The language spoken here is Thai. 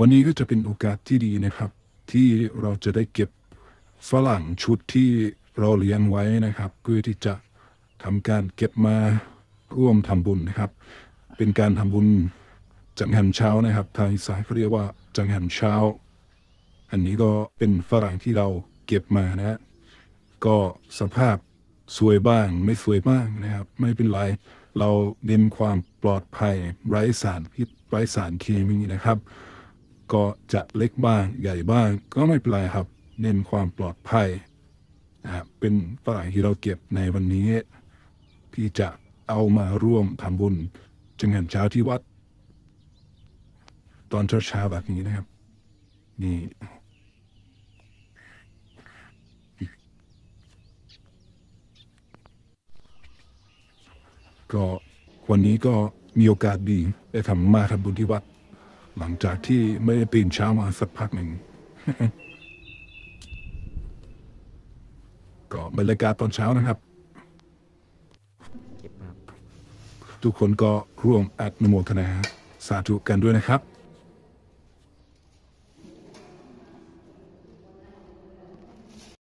วันนี้ก็จะเป็นโอกาสที่ดีนะครับ ที่เราจะได้เก็บฝรั่งชุดที่เราเลี้ยงไว้นะครับเพื่อที่จะทำการเก็บมาร่วมทำบุญนะครับ เป็นการทำบุญจังหันเช้านะครับทางอีสานเขาเรียกว่าจังหันเช้า อันนี้ก็เป็นฝรั่งที่เราเก็บมานะ ก็สภาพสวยบ้างไม่สวยบ้างนะครับ ไม่เป็นไรเราเน้นความปลอดภัยไร้สารพิษไร้สารเคมีนะครับ ก็จะเล็กบ้างใหญ่บ้างก็ไม่เป็นไรครับ เน้นความปลอดภัยนะครับเป็นฝรั่งที่เราเก็บในวันนี้ที่จะเอามาร่วมทำบุญจังหันเช้าที่วัด ตอนเช้าๆแบบนี้นะครับ นี่ก็วันนี้ก็มีโอกาสดีได้ทำมาทำบุญที่วัด หลังจากที่ไม่ได้ตื่นเช้ามาสักพักหนึ่ง ก็บรรยากาศตอนเช้านะครับเก็บภาพทุกคนก็ร่วมอนุโมทนา สาธุกันด้วยนะครับ